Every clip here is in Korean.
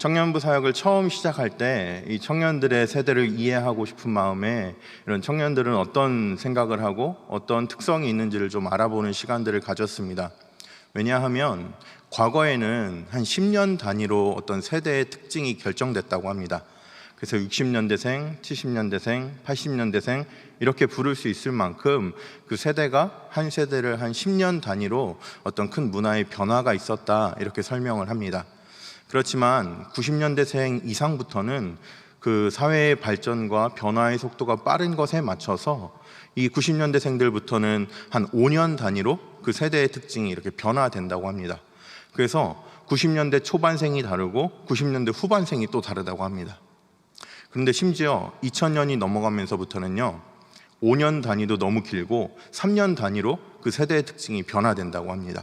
청년부 사역을 처음 시작할 때 이 청년들의 세대를 이해하고 싶은 마음에 이런 청년들은 어떤 생각을 하고 어떤 특성이 있는지를 좀 알아보는 시간들을 가졌습니다. 왜냐하면 과거에는 한 10년 단위로 어떤 세대의 특징이 결정됐다고 합니다. 그래서 60년대생, 70년대생, 80년대생 이렇게 부를 수 있을 만큼 그 세대가 한 세대를 한 10년 단위로 어떤 큰 문화의 변화가 있었다 이렇게 설명을 합니다. 그렇지만 90년대생 이상부터는 그 사회의 발전과 변화의 속도가 빠른 것에 맞춰서 이 90년대생들부터는 한 5년 단위로 그 세대의 특징이 이렇게 변화된다고 합니다. 그래서 90년대 초반생이 다르고 90년대 후반생이 또 다르다고 합니다. 그런데 심지어 2000년이 넘어가면서부터는요, 5년 단위도 너무 길고 3년 단위로 그 세대의 특징이 변화된다고 합니다.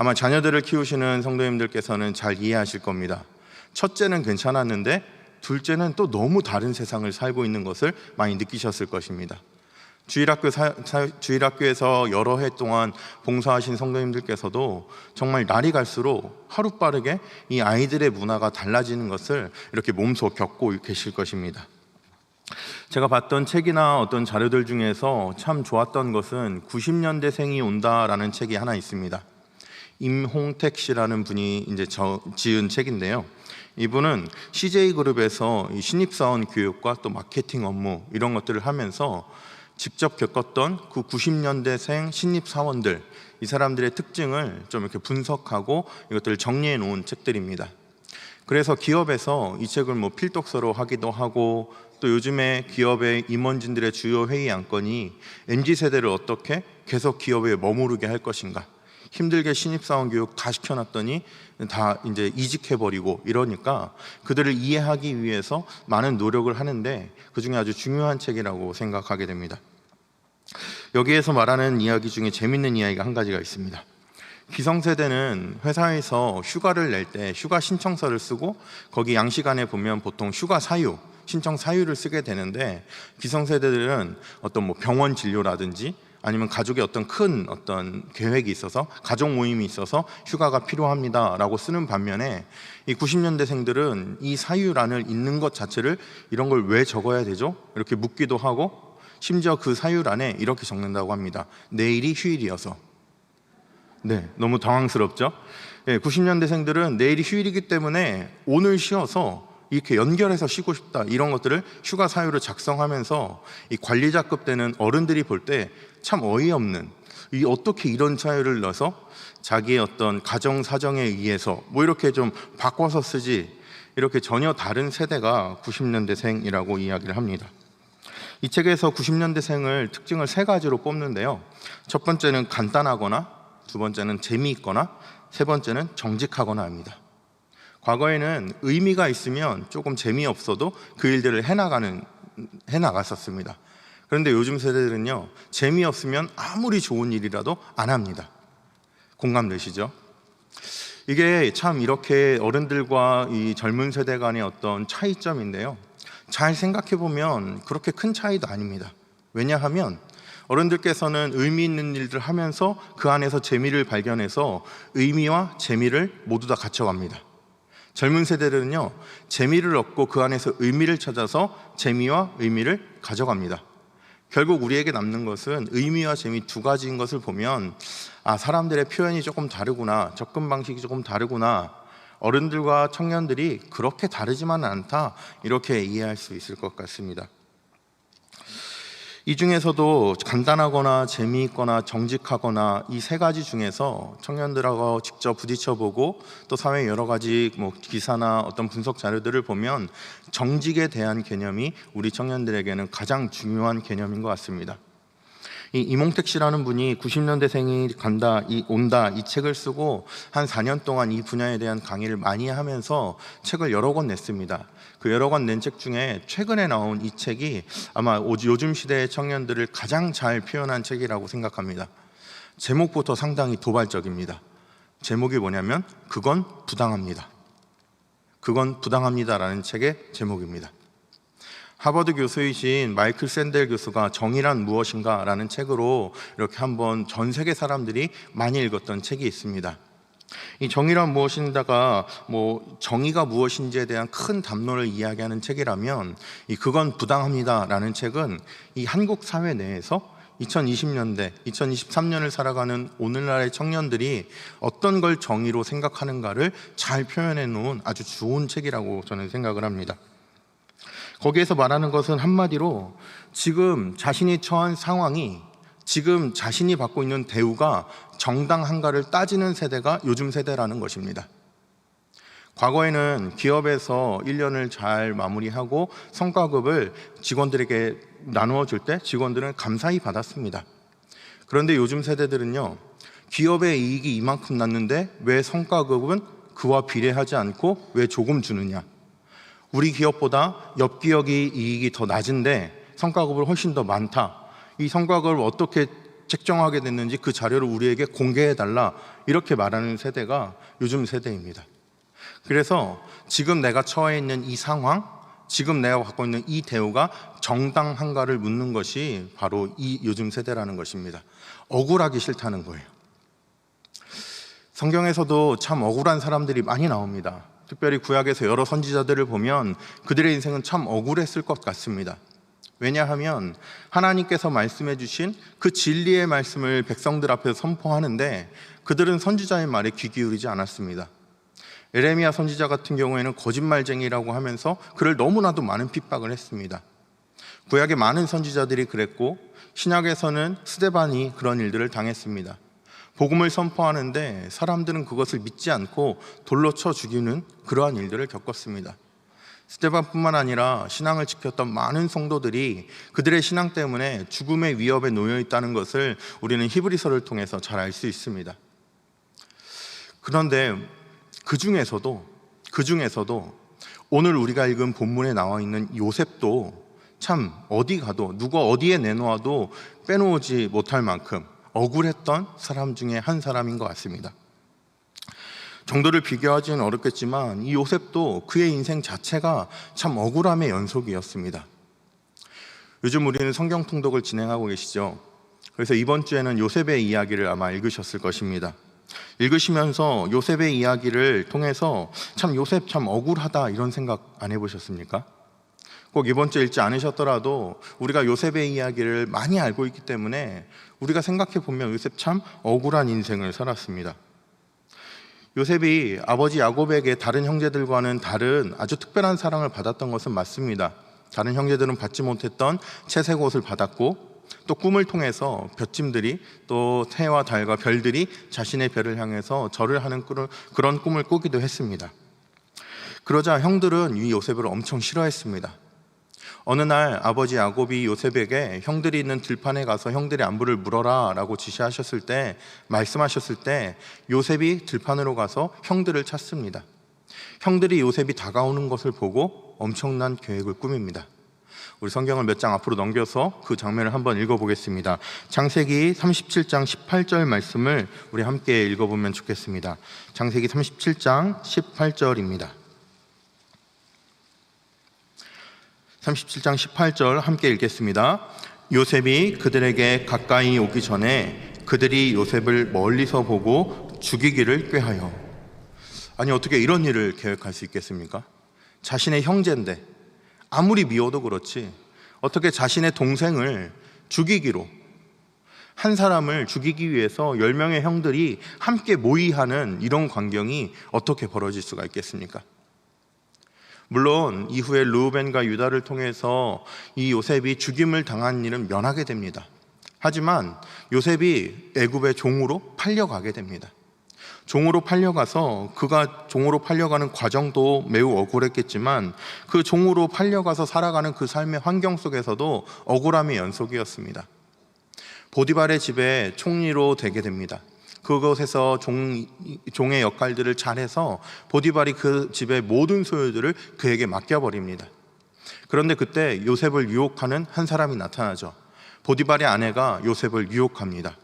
아마 자녀들을 키우시는 성도님들께서는 잘 이해하실 겁니다. 첫째는 괜찮았는데 둘째는 또 너무 다른 세상을 살고 있는 것을 많이 느끼셨을 것입니다. 주일학교 사, 사, 주일학교에서 여러 해 동안 봉사하신 성도님들께서도 정말 날이 갈수록 하루 빠르게 이 아이들의 문화가 달라지는 것을 이렇게 몸소 겪고 계실 것입니다. 제가 봤던 책이나 어떤 자료들 중에서 참 좋았던 것은 90년대생이 온다라는 책이 하나 있습니다. 임홍택 씨라는 분이 이제 저, 지은 책인데요. 이분은 CJ 그룹에서 신입사원 교육과 또 마케팅 업무 이런 것들을 하면서 직접 겪었던 그 90년대생 신입사원들 이 사람들의 특징을 좀 이렇게 분석하고 이것들을 정리해 놓은 책들입니다. 그래서 기업에서 이 책을 뭐 필독서로 하기도 하고 또 요즘에 기업의 임원진들의 주요 회의 안건이 MZ 세대를 어떻게 계속 기업에 머무르게 할 것인가 힘들게 신입사원 교육 다 시켜놨더니 다 이제 이직해버리고 이러니까 그들을 이해하기 위해서 많은 노력을 하는데 그 중에 아주 중요한 책이라고 생각하게 됩니다. 여기에서 말하는 이야기 중에 재밌는 이야기가 한 가지가 있습니다. 기성세대는 회사에서 휴가를 낼 때 휴가 신청서를 쓰고 거기 양식안에 보면 보통 휴가 사유, 신청 사유를 쓰게 되는데 기성세대들은 어떤 뭐 병원 진료라든지 아니면 가족의 어떤 큰 어떤 계획이 있어서 가족 모임이 있어서 휴가가 필요합니다라고 쓰는 반면에 이 90년대생들은 이 사유란을 읽는 것 자체를 이런 걸 왜 적어야 되죠? 이렇게 묻기도 하고 심지어 그 사유란에 이렇게 적는다고 합니다. 내일이 휴일이어서. 네, 너무 당황스럽죠? 네, 90년대생들은 내일이 휴일이기 때문에 오늘 쉬어서 이렇게 연결해서 쉬고 싶다 이런 것들을 휴가 사유를 작성하면서 이 관리자급 되는 어른들이 볼 때 참 어이없는 이 어떻게 이런 사유를 넣어서 자기의 어떤 가정 사정에 의해서 뭐 이렇게 좀 바꿔서 쓰지 이렇게 전혀 다른 세대가 90년대생이라고 이야기를 합니다. 이 책에서 90년대생을 특징을 세 가지로 뽑는데요. 첫 번째는 간단하거나 두 번째는 재미있거나 세 번째는 정직하거나 합니다. 과거에는 의미가 있으면 조금 재미없어도 그 일들을 해나가는 해나갔었습니다. 그런데 요즘 세대들은요 재미없으면 아무리 좋은 일이라도 안 합니다. 공감되시죠? 이게 참 이렇게 어른들과 이 젊은 세대 간의 어떤 차이점인데요. 잘 생각해 보면 그렇게 큰 차이도 아닙니다. 왜냐하면 어른들께서는 의미 있는 일들 하면서 그 안에서 재미를 발견해서 의미와 재미를 모두 다 갖춰갑니다. 젊은 세대들은요, 재미를 얻고 그 안에서 의미를 찾아서 재미와 의미를 가져갑니다. 결국 우리에게 남는 것은 의미와 재미 두 가지인 것을 보면, 아, 사람들의 표현이 조금 다르구나, 접근 방식이 조금 다르구나, 어른들과 청년들이 그렇게 다르지만은 않다, 이렇게 이해할 수 있을 것 같습니다. 이 중에서도 간단하거나 재미있거나 정직하거나 이 세 가지 중에서 청년들하고 직접 부딪혀보고 또 사회 여러 가지 뭐 기사나 어떤 분석 자료들을 보면 정직에 대한 개념이 우리 청년들에게는 가장 중요한 개념인 것 같습니다. 이 이몽택 씨라는 분이 90년대생이 간다, 이 온다 이 책을 쓰고 한 4년 동안 이 분야에 대한 강의를 많이 하면서 책을 여러 권 냈습니다. 그 여러 권 낸 책 중에 최근에 나온 이 책이 아마 요즘 시대의 청년들을 가장 잘 표현한 책이라고 생각합니다. 제목부터 상당히 도발적입니다. 제목이 뭐냐면 그건 부당합니다. 그건 부당합니다라는 책의 제목입니다. 하버드 교수이신 마이클 샌델 교수가 정의란 무엇인가 라는 책으로 이렇게 한번 전 세계 사람들이 많이 읽었던 책이 있습니다. 이 정의란 무엇인가가 뭐 정의가 무엇인지에 대한 큰 담론을 이야기하는 책이라면 이 그건 부당합니다라는 책은 이 한국 사회 내에서 2020년대, 2023년을 살아가는 오늘날의 청년들이 어떤 걸 정의로 생각하는가를 잘 표현해 놓은 아주 좋은 책이라고 저는 생각을 합니다. 거기에서 말하는 것은 한마디로 지금 자신이 처한 상황이 지금 자신이 받고 있는 대우가 정당한가를 따지는 세대가 요즘 세대라는 것입니다. 과거에는 기업에서 1년을 잘 마무리하고 성과급을 직원들에게 나누어 줄 때 직원들은 감사히 받았습니다. 그런데 요즘 세대들은요, 기업의 이익이 이만큼 났는데 왜 성과급은 그와 비례하지 않고 왜 조금 주느냐? 우리 기업보다 옆 기업이 이익이 더 낮은데 성과급을 훨씬 더 많다. 이 성과급을 어떻게 책정하게 됐는지 그 자료를 우리에게 공개해 달라. 이렇게 말하는 세대가 요즘 세대입니다. 그래서 지금 내가 처해 있는 이 상황, 지금 내가 갖고 있는 이 대우가 정당한가를 묻는 것이 바로 이 요즘 세대라는 것입니다. 억울하기 싫다는 거예요. 성경에서도 참 억울한 사람들이 많이 나옵니다. 특별히 구약에서 여러 선지자들을 보면 그들의 인생은 참 억울했을 것 같습니다. 왜냐하면 하나님께서 말씀해 주신 그 진리의 말씀을 백성들 앞에서 선포하는데 그들은 선지자의 말에 귀 기울이지 않았습니다. 에레미야 선지자 같은 경우에는 거짓말쟁이라고 하면서 그를 너무나도 많은 핍박을 했습니다. 구약의 많은 선지자들이 그랬고 신약에서는 스데반이 그런 일들을 당했습니다. 복음을 선포하는데 사람들은 그것을 믿지 않고 돌로 쳐 죽이는 그러한 일들을 겪었습니다. 스테반뿐만 아니라 신앙을 지켰던 많은 성도들이 그들의 신앙 때문에 죽음의 위협에 놓여 있다는 것을 우리는 히브리서를 통해서 잘 알 수 있습니다. 그런데 그 중에서도 그 중에서도 오늘 우리가 읽은 본문에 나와 있는 요셉도 참 어디 가도 누가 어디에 내놓아도 빼놓지 못할 만큼 억울했던 사람 중에 한 사람인 것 같습니다. 정도를 비교하지는 어렵겠지만 이 요셉도 그의 인생 자체가 참 억울함의 연속이었습니다. 요즘 우리는 성경 통독을 진행하고 계시죠. 그래서 이번 주에는 요셉의 이야기를 아마 읽으셨을 것입니다. 읽으시면서 요셉의 이야기를 통해서 참 요셉 참 억울하다 이런 생각 안 해보셨습니까? 꼭 이번 주 읽지 않으셨더라도 우리가 요셉의 이야기를 많이 알고 있기 때문에 우리가 생각해 보면 요셉 참 억울한 인생을 살았습니다. 요셉이 아버지 야곱에게 다른 형제들과는 다른 아주 특별한 사랑을 받았던 것은 맞습니다. 다른 형제들은 받지 못했던 채색 옷을 받았고 또 꿈을 통해서 볕짐들이 또 해와 달과 별들이 자신의 별을 향해서 절을 하는 그런 꿈을 꾸기도 했습니다. 그러자 형들은 이 요셉을 엄청 싫어했습니다. 어느 날 아버지 야곱이 요셉에게 형들이 있는 들판에 가서 형들의 안부를 물어라 라고 지시하셨을 때, 말씀하셨을 때 요셉이 들판으로 가서 형들을 찾습니다. 형들이 요셉이 다가오는 것을 보고 엄청난 계획을 꾸밉니다. 우리 성경을 몇 장 앞으로 넘겨서 그 장면을 한번 읽어보겠습니다. 창세기 37장 18절 말씀을 우리 함께 읽어보면 좋겠습니다. 창세기 37장 18절입니다. 37장 18절 함께 읽겠습니다. 요셉이 그들에게 가까이 오기 전에 그들이 요셉을 멀리서 보고 죽이기를 꾀하여 아니 어떻게 이런 일을 계획할 수 있겠습니까? 자신의 형제인데 아무리 미워도 그렇지 어떻게 자신의 동생을 죽이기로 한 사람을 죽이기 위해서 10명의 형들이 함께 모의하는 이런 광경이 어떻게 벌어질 수가 있겠습니까? 물론 이후에 루벤과 유다를 통해서 이 요셉이 죽임을 당한 일은 면하게 됩니다. 하지만 요셉이 애굽의 종으로 팔려가게 됩니다. 종으로 팔려가서 그가 종으로 팔려가는 과정도 매우 억울했겠지만 그 종으로 팔려가서 살아가는 그 삶의 환경 속에서도 억울함의 연속이었습니다. 보디발의 집에 총리로 되게 됩니다. 그곳에서 종, 종의 역할들을 잘해서 보디발이 그 집의 모든 소유들을 그에게 맡겨버립니다. 그런데 그때 요셉을 유혹하는 한 사람이 나타나죠. 보디발의 아내가 요셉을 유혹합니다.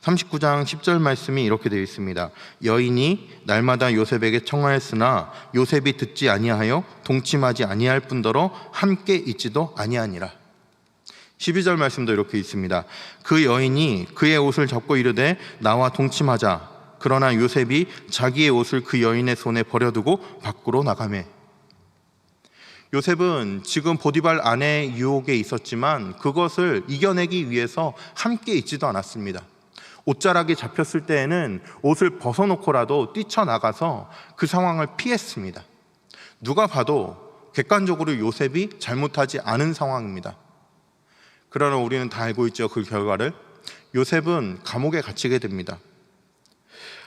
39장 10절 말씀이 이렇게 되어 있습니다. 여인이 날마다 요셉에게 청하였으나 요셉이 듣지 아니하여 동침하지 아니할 뿐더러 함께 있지도 아니하니라. 12절 말씀도 이렇게 있습니다. 그 여인이 그의 옷을 잡고 이르되 나와 동침하자 그러나 요셉이 자기의 옷을 그 여인의 손에 버려두고 밖으로 나가매 요셉은 지금 보디발 아내의 유혹에 있었지만 그것을 이겨내기 위해서 함께 있지도 않았습니다. 옷자락이 잡혔을 때에는 옷을 벗어놓고라도 뛰쳐나가서 그 상황을 피했습니다. 누가 봐도 객관적으로 요셉이 잘못하지 않은 상황입니다. 그러나 우리는 다 알고 있죠. 그 결과를. 요셉은 감옥에 갇히게 됩니다.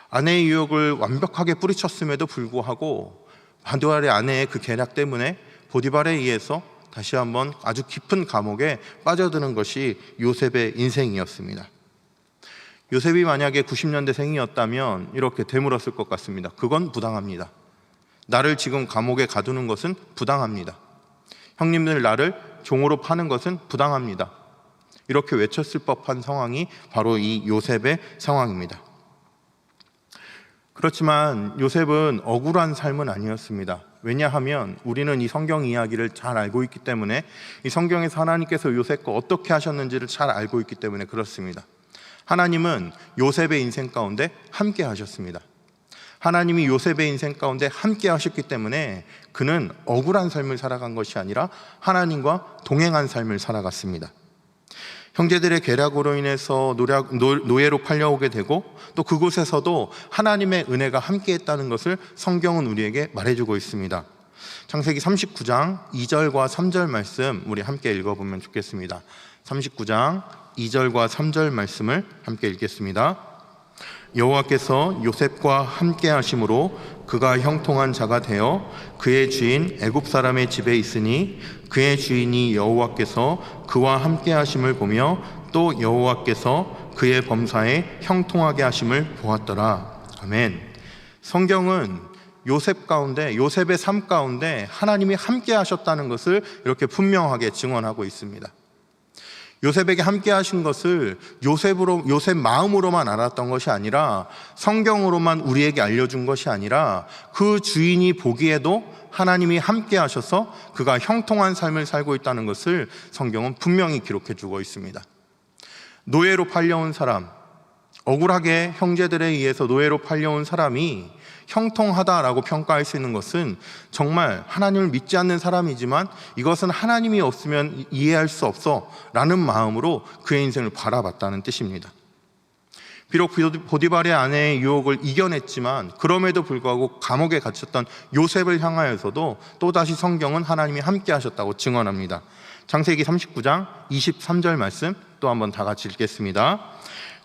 아내의 유혹을 완벽하게 뿌리쳤음에도 불구하고 바디발의 아내의 그 계략 때문에 보디발에 의해서 다시 한번 아주 깊은 감옥에 빠져드는 것이 요셉의 인생이었습니다. 요셉이 만약에 90년대 생이었다면 이렇게 되물었을 것 같습니다. 그건 부당합니다. 나를 지금 감옥에 가두는 것은 부당합니다. 형님들 나를 종으로 파는 것은 부당합니다. 이렇게 외쳤을 법한 상황이 바로 이 요셉의 상황입니다. 그렇지만 요셉은 억울한 삶은 아니었습니다. 왜냐하면 우리는 이 성경 이야기를 잘 알고 있기 때문에 이 성경에서 하나님께서 요셉과 어떻게 하셨는지를 잘 알고 있기 때문에 그렇습니다. 하나님은 요셉의 인생 가운데 함께 하셨습니다. 하나님이 요셉의 인생 가운데 함께 하셨기 때문에 그는 억울한 삶을 살아간 것이 아니라 하나님과 동행한 삶을 살아갔습니다. 형제들의 계략으로 인해서 노략, 노, 예로 팔려오게 되고 또 그곳에서도 하나님의 은혜가 함께했다는 것을 성경은 우리에게 말해주고 있습니다. 창세기 39장 2절과 3절 말씀 우리 함께 읽어보면 좋겠습니다. 39장 2절과 3절 말씀을 함께 읽겠습니다. 여호와께서 요셉과 함께 하심으로 그가 형통한 자가 되어 그의 주인 애굽 사람의 집에 있으니 그의 주인이 여호와께서 그와 함께 하심을 보며 또 여호와께서 그의 범사에 형통하게 하심을 보았더라. 아멘. 성경은 요셉 가운데 요셉의 삶 가운데 하나님이 함께 하셨다는 것을 이렇게 분명하게 증언하고 있습니다. 요셉에게 함께 하신 것을 요셉으로 요셉 마음으로만 알았던 것이 아니라 성경으로만 우리에게 알려준 것이 아니라 그 주인이 보기에도 하나님이 함께 하셔서 그가 형통한 삶을 살고 있다는 것을 성경은 분명히 기록해 주고 있습니다. 노예로 팔려온 사람, 억울하게 형제들에 의해서 노예로 팔려온 사람이 형통하다라고 평가할 수 있는 것은 정말 하나님을 믿지 않는 사람이지만 이것은 하나님이 없으면 이해할 수 없어 라는 마음으로 그의 인생을 바라봤다는 뜻입니다. 비록 보디발의 아내의 유혹을 이겨냈지만 그럼에도 불구하고 감옥에 갇혔던 요셉을 향하여서도 또다시 성경은 하나님이 함께 하셨다고 증언합니다. 창세기 39장 23절 말씀 또 한번 다 같이 읽겠습니다.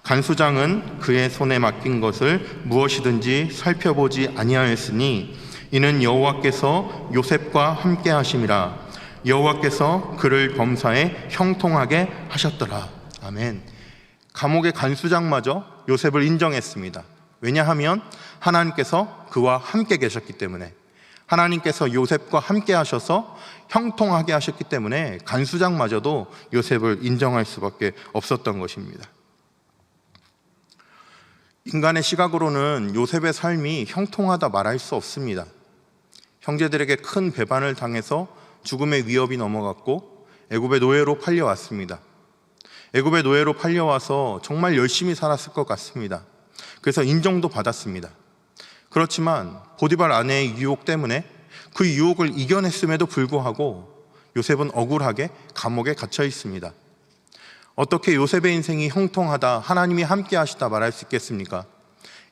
간수장은 그의 손에 맡긴 것을 무엇이든지 살펴보지 아니하였으니 이는 여호와께서 요셉과 함께 하심이라 여호와께서 그를 범사에 형통하게 하셨더라. 아멘. 감옥의 간수장마저 요셉을 인정했습니다. 왜냐하면 하나님께서 그와 함께 계셨기 때문에 하나님께서 요셉과 함께 하셔서 형통하게 하셨기 때문에 간수장마저도 요셉을 인정할 수밖에 없었던 것입니다. 인간의 시각으로는 요셉의 삶이 형통하다 말할 수 없습니다. 형제들에게 큰 배반을 당해서 죽음의 위협이 넘어갔고 애굽의 노예로 팔려왔습니다. 애굽의 노예로 팔려와서 정말 열심히 살았을 것 같습니다. 그래서 인정도 받았습니다. 그렇지만 보디발 아내의 유혹 때문에 그 유혹을 이겨냈음에도 불구하고 요셉은 억울하게 감옥에 갇혀 있습니다. 어떻게 요셉의 인생이 형통하다, 하나님이 함께 하시다 말할 수 있겠습니까?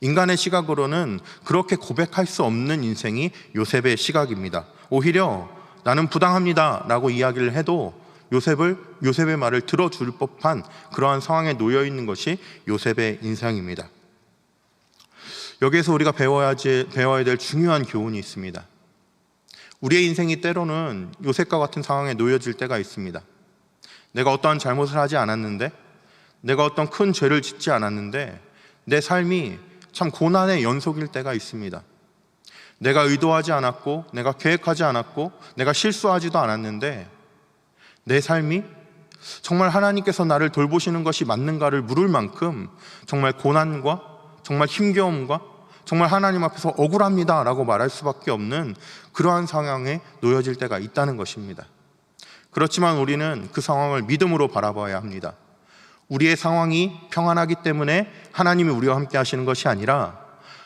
인간의 시각으로는 그렇게 고백할 수 없는 인생이 요셉의 시각입니다. 오히려 나는 부당합니다. 라고 이야기를 해도 요셉을, 요셉의 말을 들어줄 법한 그러한 상황에 놓여 있는 것이 요셉의 인생입니다. 여기에서 우리가 배워야지, 배워야 될 중요한 교훈이 있습니다. 우리의 인생이 때로는 요셉과 같은 상황에 놓여질 때가 있습니다. 내가 어떠한 잘못을 하지 않았는데, 내가 어떤 큰 죄를 짓지 않았는데, 내 삶이 참 고난의 연속일 때가 있습니다. 내가 의도하지 않았고, 내가 계획하지 않았고, 내가 실수하지도 않았는데, 내 삶이 정말 하나님께서 나를 돌보시는 것이 맞는가를 물을 만큼 정말 고난과 정말 힘겨움과 정말 하나님 앞에서 억울합니다 라고 말할 수밖에 없는 그러한 상황에 놓여질 때가 있다는 것입니다. 그렇지만 우리는 그 상황을 믿음으로 바라봐야 합니다. 우리의 상황이 평안하기 때문에 하나님이 우리와 함께 하시는 것이 아니라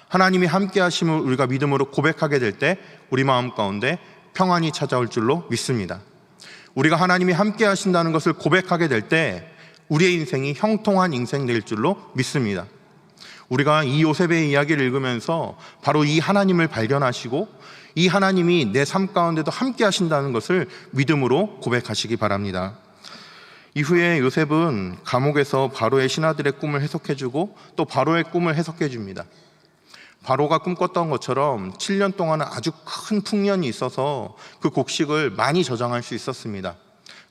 하나님이 함께 하심을 우리가 믿음으로 고백하게 될 때 우리 마음 가운데 평안이 찾아올 줄로 믿습니다. 우리가 하나님이 함께 하신다는 것을 고백하게 될 때 우리의 인생이 형통한 인생 될 줄로 믿습니다. 우리가 이 요셉의 이야기를 읽으면서 바로 이 하나님을 발견하시고 이 하나님이 내 삶 가운데도 함께 하신다는 것을 믿음으로 고백하시기 바랍니다. 이후에 요셉은 감옥에서 바로의 신하들의 꿈을 해석해주고 또 바로의 꿈을 해석해줍니다. 바로가 꿈꿨던 것처럼 7년 동안 아주 큰 풍년이 있어서 그 곡식을 많이 저장할 수 있었습니다.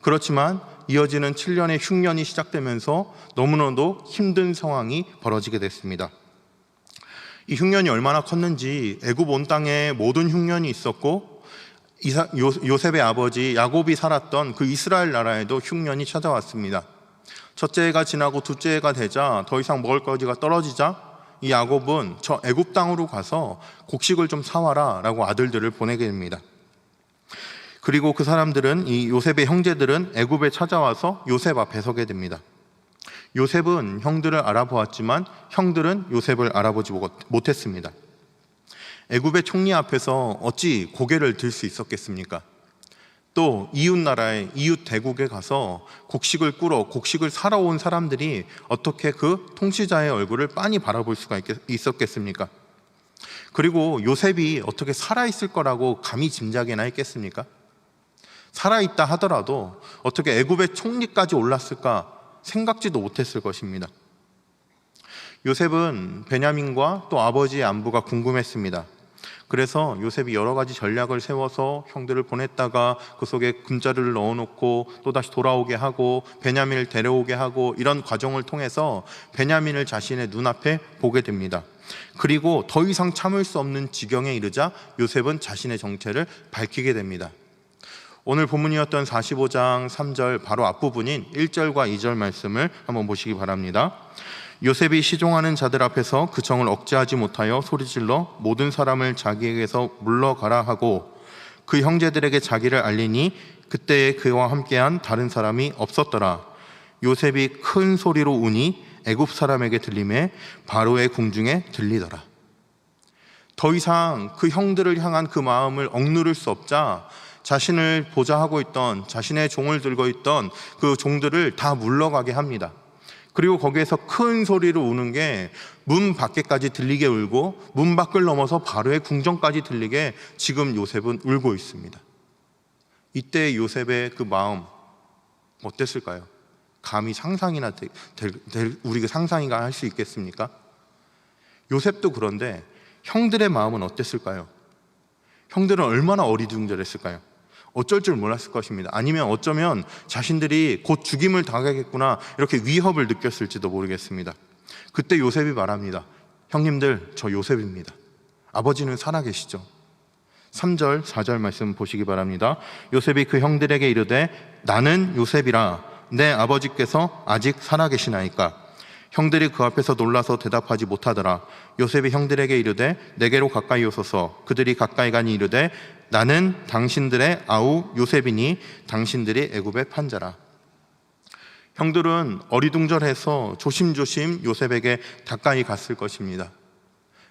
그렇지만 이어지는 7년의 흉년이 시작되면서 너무나도 힘든 상황이 벌어지게 됐습니다. 이 흉년이 얼마나 컸는지 애굽 온 땅에 모든 흉년이 있었고 이사, 요, 요셉의 아버지 야곱이 살았던 그 이스라엘 나라에도 흉년이 찾아왔습니다. 첫째 해가 지나고 둘째 해가 되자 더 이상 먹을 거지가 떨어지자 이 야곱은 저 애굽 땅으로 가서 곡식을 좀 사와라라고 아들들을 보내게 됩니다. 그리고 그 사람들은 이 요셉의 형제들은 애굽에 찾아와서 요셉 앞에 서게 됩니다. 요셉은 형들을 알아보았지만 형들은 요셉을 알아보지 못했습니다. 애굽의 총리 앞에서 어찌 고개를 들 수 있었겠습니까? 또 이웃 나라의 이웃 대국에 가서 곡식을 꾸러 곡식을 사러 온 사람들이 어떻게 그 통치자의 얼굴을 빤히 바라볼 수가 있었겠습니까? 그리고 요셉이 어떻게 살아 있을 거라고 감히 짐작이나 했겠습니까? 살아 있다 하더라도 어떻게 애굽의 총리까지 올랐을까 생각지도 못했을 것입니다. 요셉은 베냐민과 또 아버지의 안부가 궁금했습니다. 그래서 요셉이 여러 가지 전략을 세워서 형들을 보냈다가 그 속에 금자를 넣어놓고 또 다시 돌아오게 하고 베냐민을 데려오게 하고 이런 과정을 통해서 베냐민을 자신의 눈앞에 보게 됩니다. 그리고 더 이상 참을 수 없는 지경에 이르자 요셉은 자신의 정체를 밝히게 됩니다. 오늘 본문이었던 45장 3절 바로 앞부분인 1절과 2절 말씀을 한번 보시기 바랍니다. 요셉이 시종하는 자들 앞에서 그 정을 억제하지 못하여 소리질러 모든 사람을 자기에게서 물러가라 하고 그 형제들에게 자기를 알리니 그때에 그와 함께한 다른 사람이 없었더라. 요셉이 큰 소리로 우니 애굽 사람에게 들림에 바로의 궁중에 들리더라. 더 이상 그 형들을 향한 그 마음을 억누를 수 없자 자신을 보좌하고 있던 자신의 종을 들고 있던 그 종들을 다 물러가게 합니다. 그리고 거기에서 큰 소리로 우는 게 문 밖에까지 들리게 울고 문 밖을 넘어서 바로의 궁정까지 들리게 지금 요셉은 울고 있습니다. 이때 요셉의 그 마음 어땠을까요? 감히 상상이나 될, 될, 우리가 상상이가 할수 있겠습니까? 요셉도 그런데 형들의 마음은 어땠을까요? 형들은 얼마나 어리둥절했을까요? 어쩔 줄 몰랐을 것입니다. 아니면 어쩌면 자신들이 곧 죽임을 당하겠구나 이렇게 위협을 느꼈을지도 모르겠습니다. 그때 요셉이 말합니다. 형님들, 저 요셉입니다. 아버지는 살아계시죠? 3절, 4절 말씀 보시기 바랍니다. 요셉이 그 형들에게 이르되 나는 요셉이라 내 아버지께서 아직 살아계시나이까 형들이 그 앞에서 놀라서 대답하지 못하더라. 요셉이 형들에게 이르되 내게로 가까이 오소서. 그들이 가까이 가니 이르되 나는 당신들의 아우 요셉이니 당신들이 애굽의 판자라. 형들은 어리둥절해서 조심조심 요셉에게 가까이 갔을 것입니다.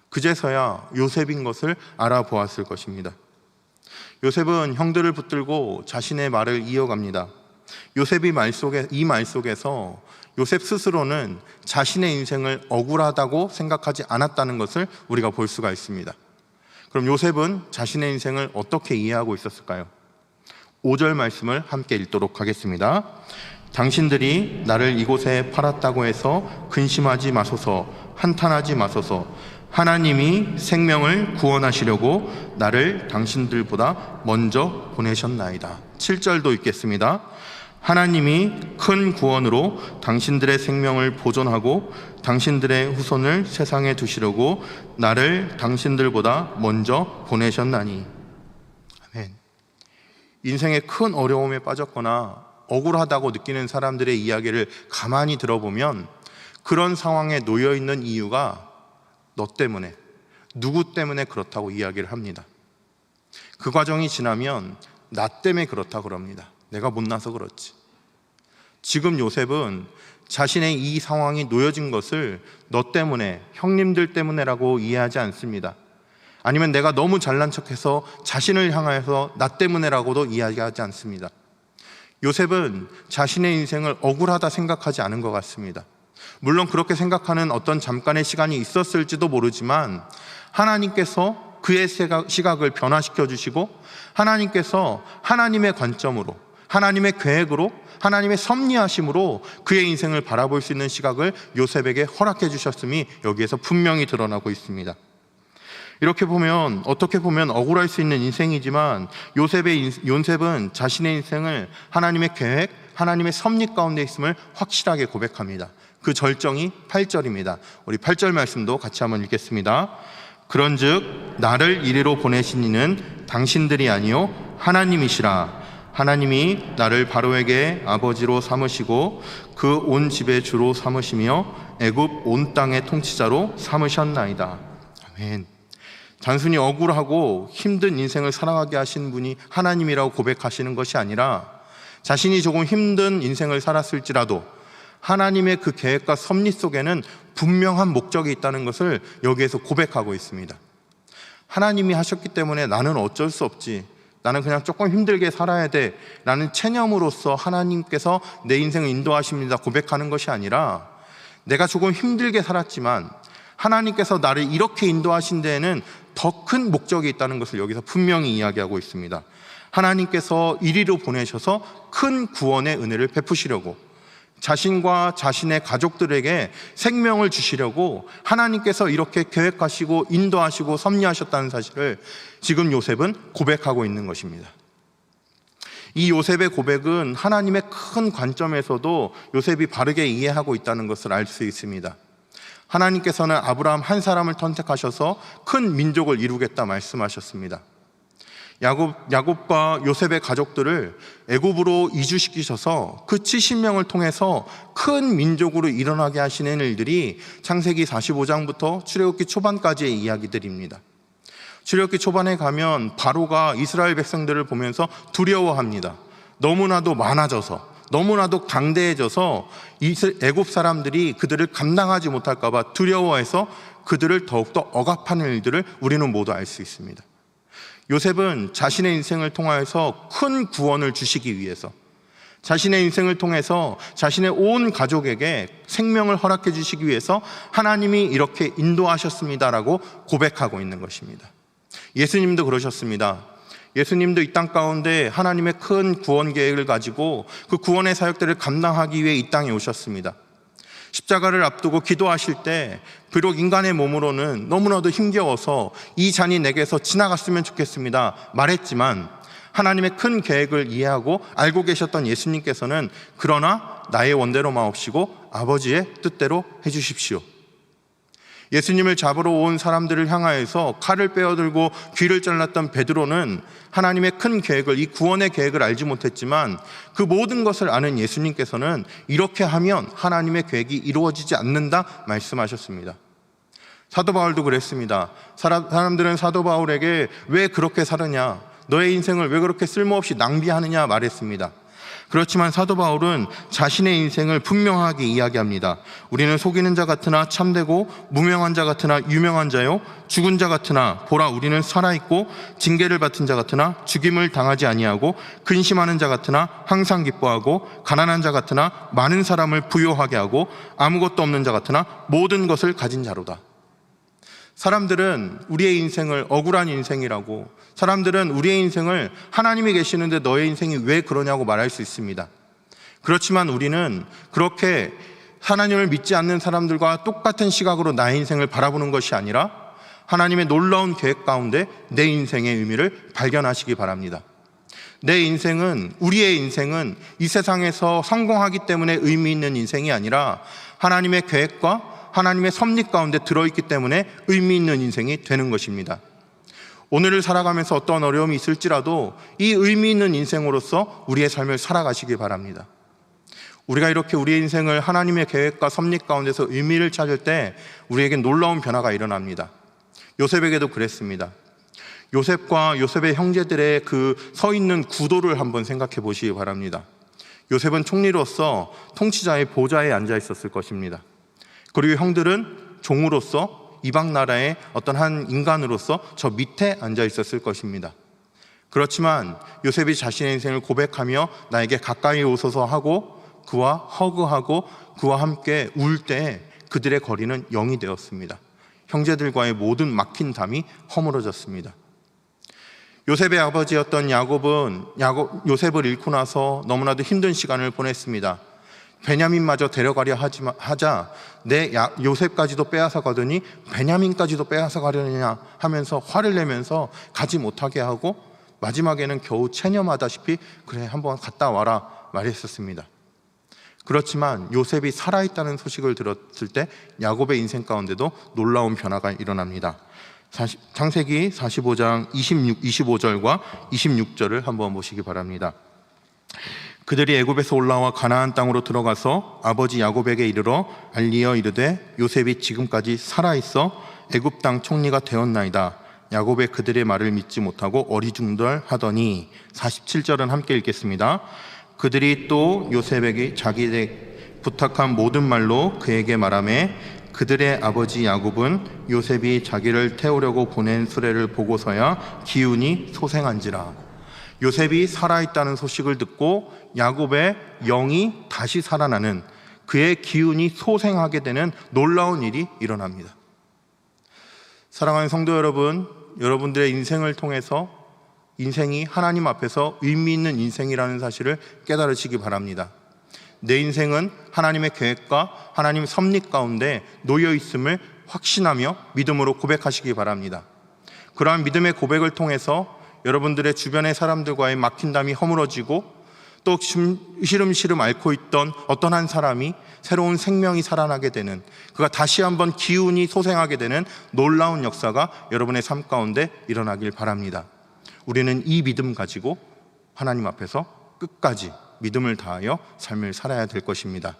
그제서야 요셉인 것을 알아보았을 것입니다. 요셉은 형들을 붙들고 자신의 말을 이어갑니다. 요셉이 말 속에 이 말 속에서 요셉 스스로는 자신의 인생을 억울하다고 생각하지 않았다는 것을 우리가 볼 수가 있습니다. 그럼 요셉은 자신의 인생을 어떻게 이해하고 있었을까요? 5절 말씀을 함께 읽도록 하겠습니다. 당신들이 나를 이곳에 팔았다고 해서 근심하지 마소서, 한탄하지 마소서. 하나님이 생명을 구원하시려고 나를 당신들보다 먼저 보내셨나이다. 7절도 읽겠습니다. 하나님이 큰 구원으로 당신들의 생명을 보존하고 당신들의 후손을 세상에 두시려고 나를 당신들보다 먼저 보내셨나니. 아멘. 인생의 큰 어려움에 빠졌거나 억울하다고 느끼는 사람들의 이야기를 가만히 들어보면 그런 상황에 놓여 있는 이유가 너 때문에, 누구 때문에 그렇다고 이야기를 합니다. 그 과정이 지나면 나 때문에 그렇다 그럽니다. 내가 못나서 그렇지. 지금 요셉은 자신의 이 상황이 놓여진 것을 너 때문에, 형님들 때문에라고 이해하지 않습니다. 아니면 내가 너무 잘난 척해서 자신을 향하여서 나 때문에라고도 이야기하지 않습니다. 요셉은 자신의 인생을 억울하다 생각하지 않은 것 같습니다. 물론 그렇게 생각하는 어떤 잠깐의 시간이 있었을지도 모르지만 하나님께서 그의 시각- 시각을 변화시켜 주시고 하나님께서 하나님의 관점으로 하나님의 계획으로 하나님의 섭리하심으로 그의 인생을 바라볼 수 있는 시각을 요셉에게 허락해 주셨음이 여기에서 분명히 드러나고 있습니다. 이렇게 보면 어떻게 보면 억울할 수 있는 인생이지만 요셉의 인- 요셉은 자신의 인생을 하나님의 계획, 하나님의 섭리 가운데 있음을 확실하게 고백합니다. 그 절정이 8절입니다. 우리 8절 말씀도 같이 한번 읽겠습니다. 그런즉 나를 이리로 보내신 이는 당신들이 아니요 하나님이시라. 하나님이 나를 바로에게 아버지로 삼으시고 그 온 집의 주로 삼으시며 애굽 온 땅의 통치자로 삼으셨나이다. 아멘. 단순히 억울하고 힘든 인생을 살아가게 하신 분이 하나님이라고 고백하시는 것이 아니라 자신이 조금 힘든 인생을 살았을지라도 하나님의 그 계획과 섭리 속에는 분명한 목적이 있다는 것을 여기에서 고백하고 있습니다. 하나님이 하셨기 때문에 나는 어쩔 수 없지. 나는 그냥 조금 힘들게 살아야 돼. 라는 체념으로서 하나님께서 내 인생을 인도하십니다. 고백하는 것이 아니라 내가 조금 힘들게 살았지만 하나님께서 나를 이렇게 인도하신 데에는 더 큰 목적이 있다는 것을 여기서 분명히 이야기하고 있습니다. 하나님께서 이리로 보내셔서 큰 구원의 은혜를 베푸시려고 자신과 자신의 가족들에게 생명을 주시려고 하나님께서 이렇게 계획하시고 인도하시고 섭리하셨다는 사실을 지금 요셉은 고백하고 있는 것입니다. 이 요셉의 고백은 하나님의 큰 관점에서도 요셉이 바르게 이해하고 있다는 것을 알 수 있습니다. 하나님께서는 아브라함 한 사람을 선택하셔서 큰 민족을 이루겠다 말씀하셨습니다. 야곱, 야곱과 요셉의 가족들을 애굽으로 이주시키셔서 그 70명을 통해서 큰 민족으로 일어나게 하시는 일들이 창세기 45장부터 출애굽기 초반까지의 이야기들입니다. 출애굽기 초반에 가면 바로가 이스라엘 백성들을 보면서 두려워합니다. 너무나도 많아져서 너무나도 강대해져서 애굽 사람들이 그들을 감당하지 못할까 봐 두려워해서 그들을 더욱더 억압하는 일들을 우리는 모두 알 수 있습니다. 요셉은 자신의 인생을 통하여서 큰 구원을 주시기 위해서 자신의 인생을 통해서 자신의 온 가족에게 생명을 허락해 주시기 위해서 하나님이 이렇게 인도하셨습니다라고 고백하고 있는 것입니다. 예수님도 그러셨습니다. 예수님도 이 땅 가운데 하나님의 큰 구원 계획을 가지고 그 구원의 사역들을 감당하기 위해 이 땅에 오셨습니다. 십자가를 앞두고 기도하실 때 비록 인간의 몸으로는 너무나도 힘겨워서 이 잔이 내게서 지나갔으면 좋겠습니다. 말했지만 하나님의 큰 계획을 이해하고 알고 계셨던 예수님께서는 그러나 나의 원대로 마옵시고 아버지의 뜻대로 해주십시오. 예수님을 잡으러 온 사람들을 향하여서 칼을 빼어들고 귀를 잘랐던 베드로는 하나님의 큰 계획을 이 구원의 계획을 알지 못했지만 그 모든 것을 아는 예수님께서는 이렇게 하면 하나님의 계획이 이루어지지 않는다 말씀하셨습니다. 사도 바울도 그랬습니다. 사람- 사람들은 사도 바울에게 왜 그렇게 살느냐? 너의 인생을 왜 그렇게 쓸모없이 낭비하느냐 말했습니다. 그렇지만 사도 바울은 자신의 인생을 분명하게 이야기합니다. 우리는 속이는 자 같으나 참되고 무명한 자 같으나 유명한 자요 죽은 자 같으나 보라 우리는 살아 있고 징계를 받은 자 같으나 죽임을 당하지 아니하고 근심하는 자 같으나 항상 기뻐하고 가난한 자 같으나 많은 사람을 부요하게 하고 아무것도 없는 자 같으나 모든 것을 가진 자로다. 사람들은 우리의 인생을 억울한 인생이라고 사람들은 우리의 인생을 하나님이 계시는데 너의 인생이 왜 그러냐고 말할 수 있습니다. 그렇지만 우리는 그렇게 하나님을 믿지 않는 사람들과 똑같은 시각으로 나의 인생을 바라보는 것이 아니라 하나님의 놀라운 계획 가운데 내 인생의 의미를 발견하시기 바랍니다. 내 인생은 우리의 인생은 이 세상에서 성공하기 때문에 의미 있는 인생이 아니라 하나님의 계획과 하나님의 섭리 가운데 들어있기 때문에 의미 있는 인생이 되는 것입니다. 오늘을 살아가면서 어떤 어려움이 있을지라도 이 의미 있는 인생으로서 우리의 삶을 살아가시기 바랍니다. 우리가 이렇게 우리의 인생을 하나님의 계획과 섭리 가운데서 의미를 찾을 때 우리에게 놀라운 변화가 일어납니다. 요셉에게도 그랬습니다. 요셉과 요셉의 형제들의 그 서 있는 구도를 한번 생각해 보시기 바랍니다. 요셉은 총리로서 통치자의 보좌에 앉아 있었을 것입니다. 그리고 형들은 종으로서 이방 나라의 어떤 한 인간으로서 저 밑에 앉아 있었을 것입니다. 그렇지만 요셉이 자신의 인생을 고백하며 나에게 가까이 오소서 하고 그와 허그하고 그와 함께 울 때 그들의 거리는 영이 되었습니다. 형제들과의 모든 막힌 담이 허물어졌습니다. 요셉의 아버지였던 야곱은 야곱, 요셉을 잃고 나서 너무나도 힘든 시간을 보냈습니다. 베냐민마저 데려가려 하자 내 야, 요셉까지도 빼앗아 가더니 베냐민까지도 빼앗아 가려느냐 하면서 화를 내면서 가지 못하게 하고 마지막에는 겨우 체념하다시피 그래 한번 갔다 와라 말했었습니다. 그렇지만 요셉이 살아있다는 소식을 들었을 때 야곱의 인생 가운데도 놀라운 변화가 일어납니다. 창세기 45장 26, 25절과 26절을 한번 보시기 바랍니다. 그들이 애굽에서 올라와 가나안 땅으로 들어가서 아버지 야곱에게 이르러 알리어 이르되 요셉이 지금까지 살아 있어 애굽 땅 총리가 되었나이다. 야곱의 그들의 말을 믿지 못하고 어리중절하더니 47절은 함께 읽겠습니다. 그들이 또 요셉에게 자기에게 부탁한 모든 말로 그에게 말하매 그들의 아버지 야곱은 요셉이 자기를 태우려고 보낸 수레를 보고서야 기운이 소생한지라 요셉이 살아있다는 소식을 듣고 야곱의 영이 다시 살아나는 그의 기운이 소생하게 되는 놀라운 일이 일어납니다. 사랑하는 성도 여러분, 여러분들의 인생을 통해서 인생이 하나님 앞에서 의미 있는 인생이라는 사실을 깨달으시기 바랍니다. 내 인생은 하나님의 계획과 하나님의 섭리 가운데 놓여 있음을 확신하며 믿음으로 고백하시기 바랍니다. 그러한 믿음의 고백을 통해서 여러분들의 주변의 사람들과의 막힌 담이 허물어지고 또 시름시름 앓고 있던 어떤 한 사람이 새로운 생명이 살아나게 되는 그가 다시 한번 기운이 소생하게 되는 놀라운 역사가 여러분의 삶 가운데 일어나길 바랍니다. 우리는 이 믿음 가지고 하나님 앞에서 끝까지 믿음을 다하여 삶을 살아야 될 것입니다.